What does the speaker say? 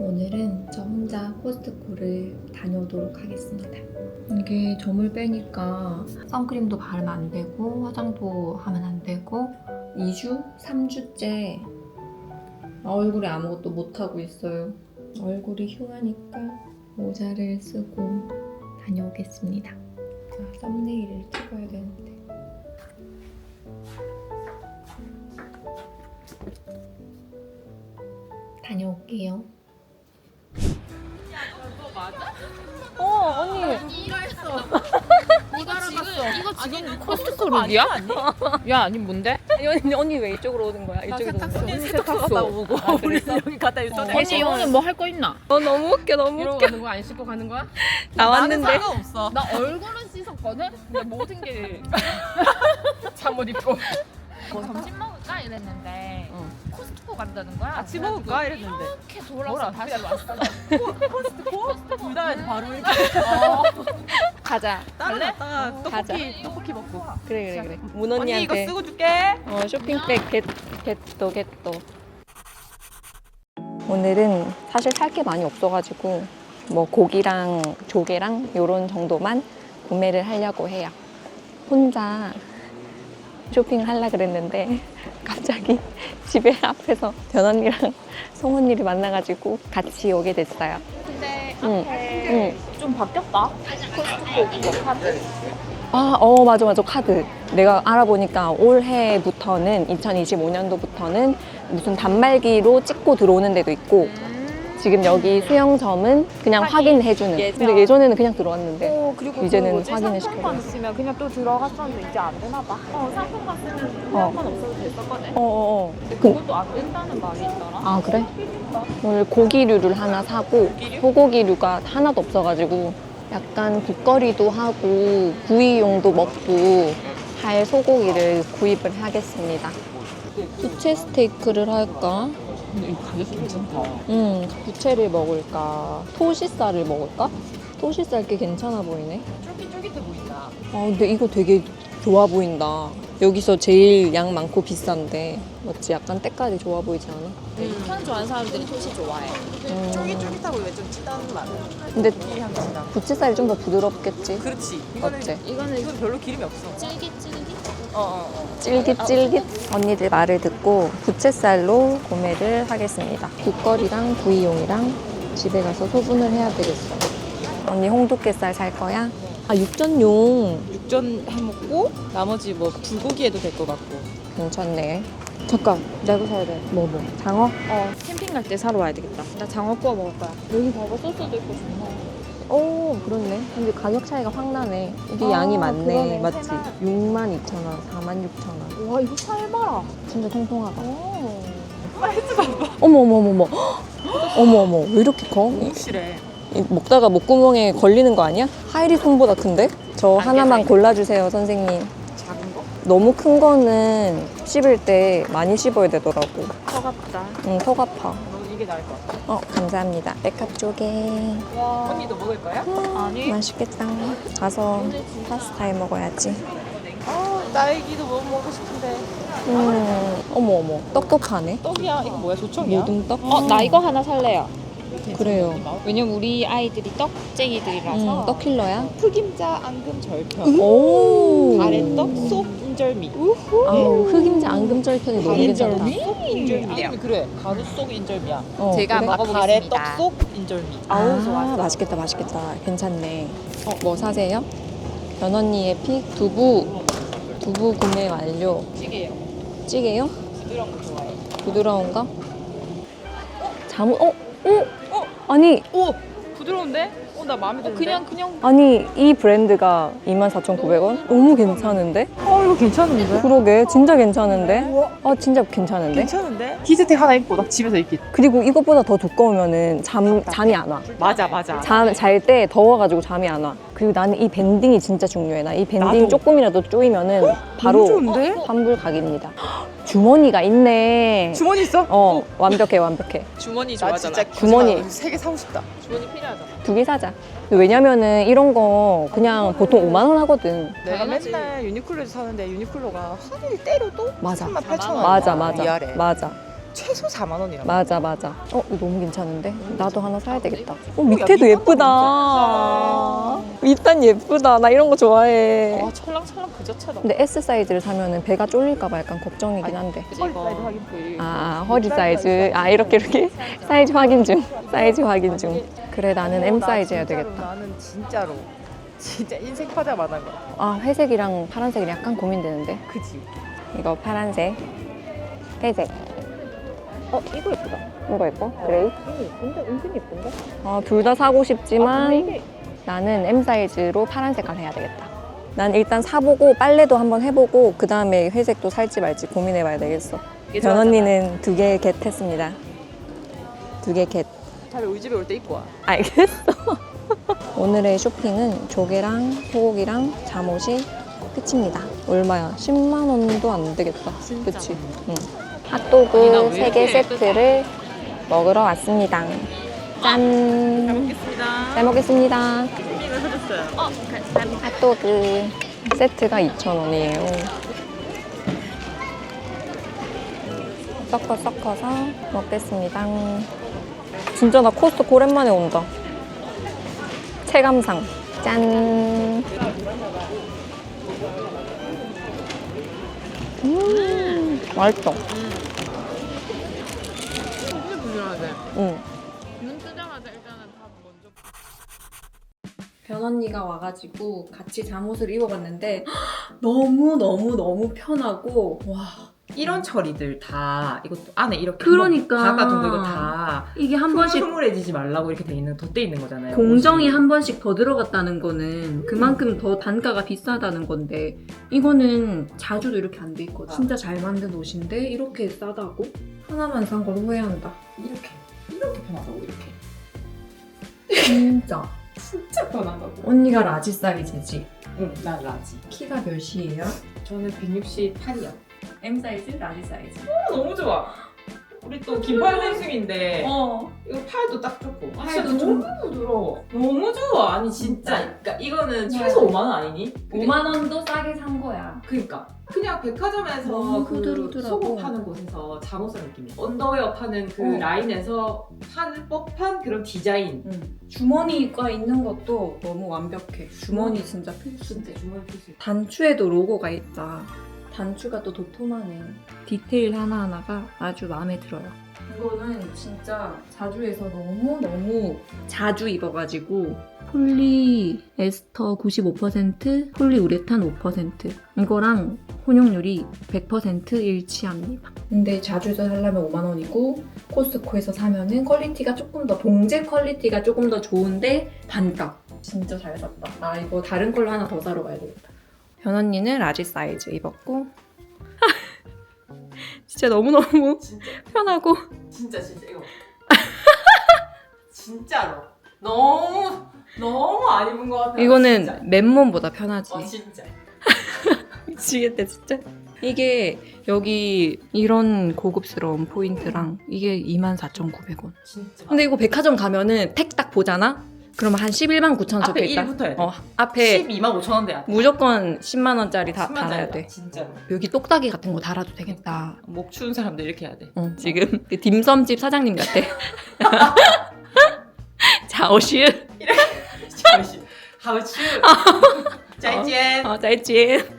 오늘은 저 혼자 코스트코를 다녀오도록 하겠습니다. 이게 점을 빼니까 선크림도 바르면 안 되고 화장도 하면 안 되고 2주? 3주째 얼굴에 아무것도 못하고 있어요. 얼굴이 흉하니까 모자를 쓰고 다녀오겠습니다. 자, 썸네일을 찍어야 되는데. 다녀올게요. 어 언니 이거 지금 이거 지금 코스트코 룩이야? 야 아니 뭔데? 언니, 언니 왜 이쪽으로 오는 거야? 이쪽으로 오는 거야? 언니 세탁소 오고 우리 여기 갔다 있었네 언니 오늘 뭐 할 거 있나? 어, 너무 웃겨, 너무 이러고 웃겨. 가는 거야? 안 씻고 가는 거야? 나왔는데. 없어 나 얼굴은 씻었거든? 근데 모든 게 잠옷 입고 뭐 점심 먹을까 이랬는데 어. 코스트코 간다는 거야. 같이 먹을까 이랬는데 이렇게 돌아서 다시 왔어. 코스트코? 둘다 바로 이렇게 가자. 따라갔다가 가자. 떡볶이 떡볶이 먹고 그래, 그래, 그래. 문 언니 이거 언니한테 쓰고 줄게 어, 쇼핑백 겟, 겟도, 겟도. 오늘은 사실 살 게 많이 없어가지고 뭐 고기랑 조개랑 요런 정도만 구매를 하려고 해요. 혼자 쇼핑을 하려 그랬는데 갑자기 집에 앞에서 변 언니랑 송 언니를 만나가지고 같이 오게 됐어요. 근데 응, 응. 좀 바뀌었다. 코스트코 그거 카드. 아, 어, 맞아, 맞아. 카드. 내가 알아보니까 올해부터는, 2025년도부터는 무슨 단말기로 찍고 들어오는 데도 있고, 지금 여기 수영점은 그냥 확인해주는. 근데 예전에는 그냥 들어왔는데. 어 그리고 이제는 그 뭐지? 확인을 상품권 있으면 그냥 또 들어갔었는데 이제 안 되나 봐. 어 상품권 쓰면 상관 없어도 됐었거든. 어, 어, 어. 근데 그, 그것도 안 된다는 말이 있더라. 아, 그래? 오늘 고기류를 하나 사고, 소고기류가 하나도 없어가지고, 약간 국거리도 하고, 구이용도 먹고, 할 소고기를 구입을 하겠습니다. 부채 스테이크를 할까? 근데 이거 가격 괜찮다 음, 부채를 먹을까? 토시살을 먹을까? 토시살 꽤 괜찮아 보이네. 쫄깃쫄깃해 보인다 아, 근데 이거 되게 좋아 보인다. 여기서 제일 양 많고 비싼데. 맞지? 약간 때깔이 좋아 보이지 않아? 육향 좋아하는 사람들이 토시 좋아해. 음, 쫄깃쫄깃하고 왜좀 찌다는 맛 근데 향 부채살이 좀 더 부드럽겠지? 그렇지 이거는 어때? 이거는 이건 별로 기름이 없어 찔깃찔깃. 찔깃찔깃. 언니들 말을 듣고 부채살로 구매를 하겠습니다. 국거리랑 구이용이랑 집에 가서 소분을 해야 되겠어. 언니 홍두깨살 살 거야? 아, 육전용. 육전 해먹고 나머지 뭐 불고기 해도 될 것 같고 괜찮네. 잠깐, 나 이거 사야 돼. 뭐, 뭐? 장어? 어 캠핑 갈 때 사러 와야 되겠다. 나 장어 구워 먹을 거야. 여기 봐봐 소스도 있고 좋네. 오, 그렇네. 근데 가격 차이가 확 나네. 이게 아, 양이 많네. 그러네. 맞지? 세나. 6만 2천 원, 4만 6천 원. 와 이거 살봐라. 진짜 통통하다. 오. 어머, 어머, 어머, 어머. 어머, 어머. 왜 이렇게 커? 이- 확실해 이 먹다가 목구멍에 걸리는 거 아니야? 하이리 손보다 큰데? 저 하나만 골라주세요, 선생님. 작은 거? 너무 큰 거는 씹을 때 많이 씹어야 되더라고. 차갑다. 응, 턱 아파. 너 이게 나을 것 같아 어, 감사합니다. 백합 조개. 와. 언니도 먹을 거야? 아니. 맛있겠다. 가서 파스타 해 먹어야지. 아 딸기도 뭐 먹고 싶은데 음, 어머, 어머. 떡떡하네. 떡이야 이거 뭐야 조청이야? 모듬떡? 어 나 이거 하나 살래요. 그래요. 왜냐면 우리 아이들이 떡쟁이들이라서 음, 떡킬러야? 흑임자 앙금 절편 오. 가래떡 속 인절미 아우, 흑임자 앙금절 편이 너무 괜찮다. 속 인절미 아니면 그래 가루 속 인절미야 어, 제가 그래? 먹어보겠습니다. 가래 떡 속 인절미 아우, 좋았어. 맛있겠다, 맛있겠다. 괜찮네. 어, 뭐 사세요? 변 언니의 픽 두부. 두부 구매 완료. 찌개요 찌개요? 부드러운 거 좋아해 부드러운 거? 자무, 어? 어? 아니, 오 부드러운데? 어 나 마음에 드는데? 그냥 그냥 아니, 이 브랜드가 24,900원? 너무 괜찮은데? 어 이거 괜찮은데? 그러게, 진짜 괜찮은데? 어, 진짜 괜찮은데? 괜찮은데? 히트텍 하나 입고 나 집에서 입기 그리고 이것보다 더 두꺼우면은 잠, 잠이 안 와. 맞아 맞아 잠, 잘 때 더워가지고 잠이 안 와. 그리고 나는 이 밴딩이 진짜 중요해. 나 이 밴딩 나도. 조금이라도 쪼이면은 바로 좋은데? 환불 각입니다. 주머니가 있네. 주머니 있어? 어, 완벽해, 완벽해. 주머니 좋아하잖아 진짜 주머니. 세개 사고 싶다 주머니 필요하잖아 두 개 사자. 근데 왜냐면은 이런 거 그냥 보통 5만 원 하거든. 내가 당연하지. 맨날 유니클로에서 사는데 유니클로가 하루를 때려도 맞아. 3만 8천 원 맞아, 맞아. 위아래 맞아. 최소 4만 원이라. 맞아 맞아. 어 이거 너무 괜찮은데? 나도 하나 사야 되겠다. 어 야, 밑에도 밑단도 예쁘다. 밑단 예쁘다. 나 이런 거 좋아해. 와 찰랑찰랑 그 자체다. 근데 S 사이즈를 사면은 배가 쫄릴까 봐 약간 걱정이긴 한데. 허리 사이즈 확인 부위. 아 허리 사이즈. 아 이렇게 이렇게 사이즈 확인 중. 사이즈 확인 중. 그래 나는 M 사이즈 해야 되겠다. 나는 진짜로 진짜 인생 파자 만 한 거. 아 회색이랑 파란색이 약간 고민되는데. 그지. 이거 파란색. 회색. 어 이거 예쁘다. 이거 예뻐? 그레이? 이거 예쁜데 은근 예쁜데. 아, 둘 다 사고 아, 싶지만 근데 이게 나는 M 사이즈로 파란 색깔 해야 되겠다. 난 일단 사보고 빨래도 한번 해보고 그 다음에 회색도 살지 말지 고민해봐야 되겠어. 이게 변 좋았잖아. 언니는 두 개 겟 했습니다. 두 개 겟. 차라리 우리 집에 올 때 입고 와. 알겠어. 오늘의 쇼핑은 조개랑 소고기랑 잠옷이 끝입니다. 얼마야? 10만 원도 안 되겠다. 진짜. 그치? 응. 핫도그 나왜 3개 이렇게 세트를 먹으러 왔습니다. 짠! 먹겠습니다. 잘 먹겠습니다. 손님을 사줬어요. 어, 핫도그 세트가 2,000원이에요. 섞어 섞어서 먹겠습니다. 진짜 나 코스트코 오랜만에 온다. 체감상. 짠. 음, 맛있어. 진짜 부지런하네. 응. 눈 뜨자마자 일단은 밥 먼저. 변 언니가 와가지고 같이 잠옷을 입어봤는데 너무 너무 너무 편하고 와 이런 처리들 다 이것도 안에 이렇게 그러니까. 박아둔 거 이거 다 이게 한 번씩 흐물흐물해지지 말라고 이렇게 돼 있는 덧대 있는 거잖아요. 공정이. 한 번씩 더 들어갔다는 거는 그만큼 더 단가가 비싸다는 건데 이거는 자주도 이렇게 안 돼 있거든. 진짜 잘 만든 옷인데 이렇게 싸다고? 하나만 산 걸 후회한다. 이렇게 이렇게 편하다고 이렇게 진짜. 진짜 편하다고. 언니가 라지 사이즈지. 응, 난 라지. 키가 몇이에요? 저는 168이요. M 사이즈, 라지 사이즈. 어, 너무 좋아. 우리 또 긴팔 생숭인데 어. 이거 팔도 딱 좋고 아, 팔도 진짜 좀- 너무 부드러워. 너무 좋아. 아니 진짜. 그러니까 이거는 최소 5만 원 아니니? 5만 원도 싸게 산 거야. 그니까 그냥 백화점에서 너무 그 부드럽더라고. 속옷 파는 곳에서 잠옷 산 느낌이야. 언더웨어 파는 그 어. 라인에서 파는 법한 그런 디자인. 응. 주머니가 있는 것도 너무 완벽해. 주머니 진짜 필수인데. 진짜 주머니 필수. 단추에도 로고가 있다. 단추가 또 도톰하네. 디테일 하나하나가 아주 마음에 들어요. 이거는 진짜 자주해서 너무너무 자주 입어가지고 폴리에스터 95%, 폴리우레탄 5% 이거랑 혼용률이 100% 일치합니다. 근데 자주해서 사려면 5만 원이고 코스트코에서 사면은 퀄리티가 조금 더 봉제 퀄리티가 조금 더 좋은데 반값. 진짜 잘 샀다. 나 이거 다른 걸로 하나 더 사러 가야 되겠다. 변 언니는 라지 사이즈 입었고 진짜 너무너무 진짜 편하고 진짜 진짜 이거. 진짜로 너무 너무 안 입은 것 같아. 이거는 진짜. 맨몸보다 편하지 어 진짜. 미치겠다 진짜 이게 여기 이런 고급스러운 포인트랑 이게 24,900원 진짜. 근데 이거 백화점 가면은 택 딱 보잖아? 그러면 한 11만 9천 적혀 앞에 있다 1부터 해야 돼. 어, 앞에 12만 5천 원 돼야 돼. 무조건 10만 원짜리 다 10만 달아야 짜리다, 돼 진짜로. 여기 똑딱이 같은 거 달아도 되겠다 목 추운 사람들 이렇게 해야 돼. 어, 지금 그 딤섬집 사장님 같아 자오슈 잠시. 하우츠. 짜이젠. 어, 짜이찐